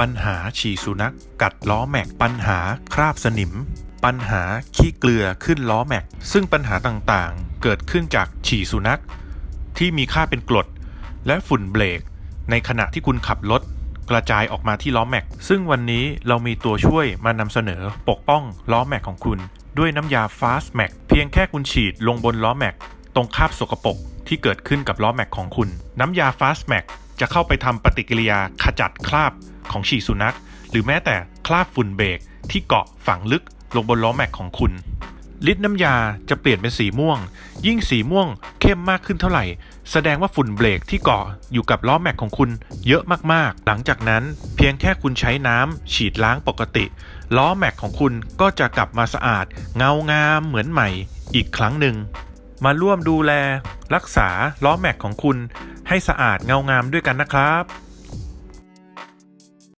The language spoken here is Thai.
ปัญหาฉี่สุนัขกัดล้อแม็ก ปัญหาคราบสนิม ปัญหาขี้เกลือขึ้นล้อแม็ก ซึ่งปัญหาต่างๆ เกิดขึ้นจากฉี่สุนัข ที่มีค่าเป็นกรด และฝุ่นเบรกในขณะที่คุณขับรถกระจายออกมาที่ล้อแม็ก ซึ่งวันนี้เรามีตัวช่วยมานำเสนอปกป้องล้อแม็กของคุณ ด้วยน้ำยา Fast Max เพียงแค่คุณฉีดลงบนล้อแม็ก ตรงคราบสกปรกที่เกิดขึ้นกับล้อแม็กของคุณ น้ำยา Fast Max จะเข้าไปทำปฏิกิริยาขจัดคราบของฉี่สุนัข หรือแม้แต่คราบฝุ่นเบรกที่เกาะฝังลึกลงบนล้อแม็กของคุณลิตรน้ำยาจะเปลี่ยนเป็นสีม่วง ยิ่งสีม่วงเข้มมากขึ้นเท่าไหร่ แสดงว่าฝุ่นเบรกที่เกาะอยู่กับล้อแม็กของคุณเยอะมากๆ หลังจากนั้นเพียงแค่คุณใช้น้ำฉีดล้างปกติ ล้อแม็กของคุณก็จะกลับมาสะอาด เงางามเหมือนใหม่อีกครั้งหนึ่ง มาร่วมดูแล รักษาล้อแม็กของคุณ ให้สะอาดเงางามด้วยกันนะครับ